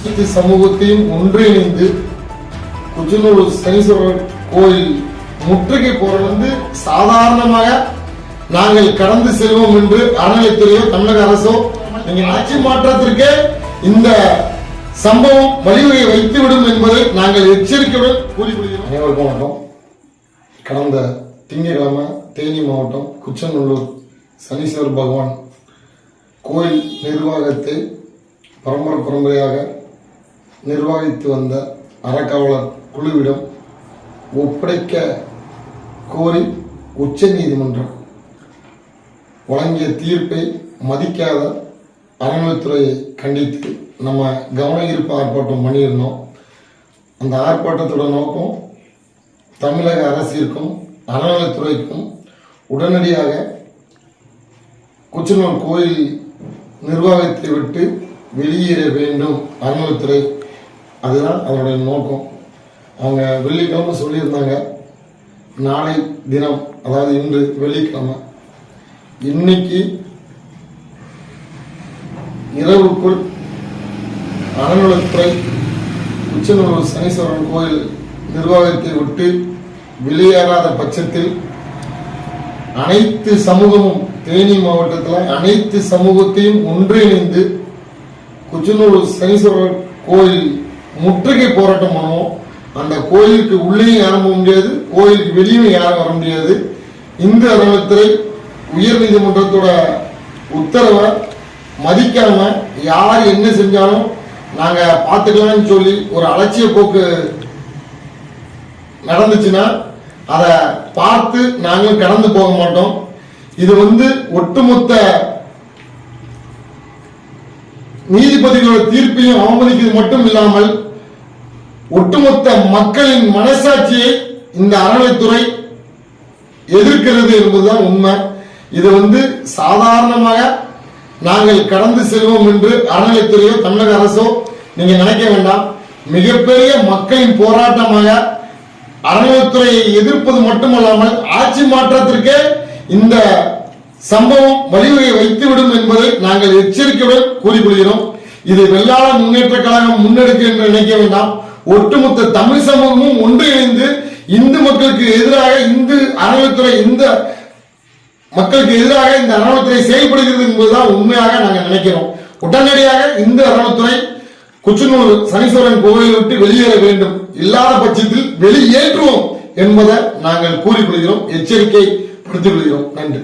அனைத்து சமூகத்தையும் ஒன்றிணைந்து குஜனூர் சனீஸ்வரர் கோயில் முற்றுகை போறது வந்து சாதாரணமாக நாங்கள் கடந்து செல்வோம் என்று அறநிலைத்துறையோ தமிழக அரசோ நீங்கள் ஆட்சி மாற்றத்திற்கே இந்த சம்பவம் வழிவகை வைத்துவிடும் என்பதை நாங்கள் எச்சரிக்கையுடன் கூறிக்கொள்கிறோம். அனைவருக்கும் வணக்கம். கடந்த திங்கட்கிழமை தேனி மாவட்டம் குச்சநல்லூர் சனீஸ்வரர் பகவான் கோயில் நிர்வாகத்தை பரம்பரை பரம்பரையாக நிர்வகித்து வந்த அறக்காவலர் குழுவிடம் ஒப்படைக்க கோரி உச்சநீதிமன்றம் வழங்கிய தீர்ப்பை மதிக்காத அறநிலைத்துறையை கண்டித்து நம்ம கவன ஈர்ப்பு ஆர்ப்பாட்டம் பண்ணியிருந்தோம். அந்த ஆர்ப்பாட்டத்தோட நோக்கம் தமிழக அரசிற்கும் அறநிலைத்துறைக்கும் உடனடியாக குச்சனூர் கோயில் நிர்வாகத்தை விட்டு வெளியேற வேண்டும் அறநிலைத்துறை அதுதான் அதனுடைய நோக்கம். அவங்க வெள்ளிக்கிழமை சொல்லியிருந்தாங்க நாளை தினம் அதாவது இன்று வெள்ளிக்கிழமை. இன்னைக்கு இரவுக்குள் அறநிலைத்துறை உச்சநல்லூர் சனீஸ்வரன் கோயில் நிர்வாகத்தை விட்டு வெளியேறாத பட்சத்தில் அனைத்து சமூகமும் தேனி மாவட்டத்தில் அனைத்து சமூகத்தையும் ஒன்றிணைந்து குச்சனூர் சனீஸ்வரர் கோயில் முற்றுகை போராட்டம் பண்ணுவோம். அந்த கோயிலுக்கு உள்ளேயும் யாரும் போக முடியாது கோயிலுக்கு வெளியும் யாரும் வர முடியாது. இந்து அறநிலைத்துறை உயர் நீதிமன்றத்தோட உத்தரவை மதிக்காம யார் என்ன செஞ்சாலும் நாங்க பார்த்துக்கலாம்னு சொல்லி ஒரு அலட்சிய போக்கு நடந்துச்சுன்னா அதை பார்த்து நாங்களும் கடந்து போக மாட்டோம். இது வந்து ஒட்டுமொத்த நீதிபதிகளோட தீர்ப்பையும் அவமதிக்கிறது மட்டும் இல்லாமல் ஒட்டுமொத்த மக்களின் மனசாட்சியை இந்த அறநிலைத்துறை எதிர்க்கிறது என்பதுதான் உண்மை. இது வந்து சாதாரணமாக நாங்கள் கடந்து செல்வோம் என்று அறநிலைத்துறையோ தமிழக அரசோ நீங்க நினைக்க வேண்டாம். மிகப்பெரிய மக்களின் போராட்டமாக அறநிலைத்துறையை எதிர்ப்பது மட்டுமல்லாமல் ஆட்சி மாற்றத்திற்கே இந்த சம்பவம் வழிவகை வைத்து என்பது நாங்கள் எச்சரிக்கையுடன் கூறிக்கொள்கிறோம். இது வெள்ளாள முன்னேற்ற கழகம் முன்னெடுக்க என்று நினைக்க வேண்டாம். ஒட்டுமொத்த தமிழ் சமூகமும் ஒன்றிணைந்து இந்து மக்களுக்கு எதிராக இந்து அறநிலைத்துறை இந்த மக்களுக்கு எதிராக இந்த அறநிலைத்துறை செயல்படுகிறது என்பதுதான் உண்மையாக நாங்கள் நினைக்கிறோம். உடனடியாக இந்து அறநிலைத்துறை குச்சனூர் சனீஸ்வரன் கோவிலை விட்டு வெளியேற வேண்டும். இல்லாத பட்சத்தில் வெளியேற்றுவோம் என்பதை நாங்கள் கூறிக்கொள்கிறோம். எச்சரிக்கை படுத்திக் கொள்கிறோம். நன்றி.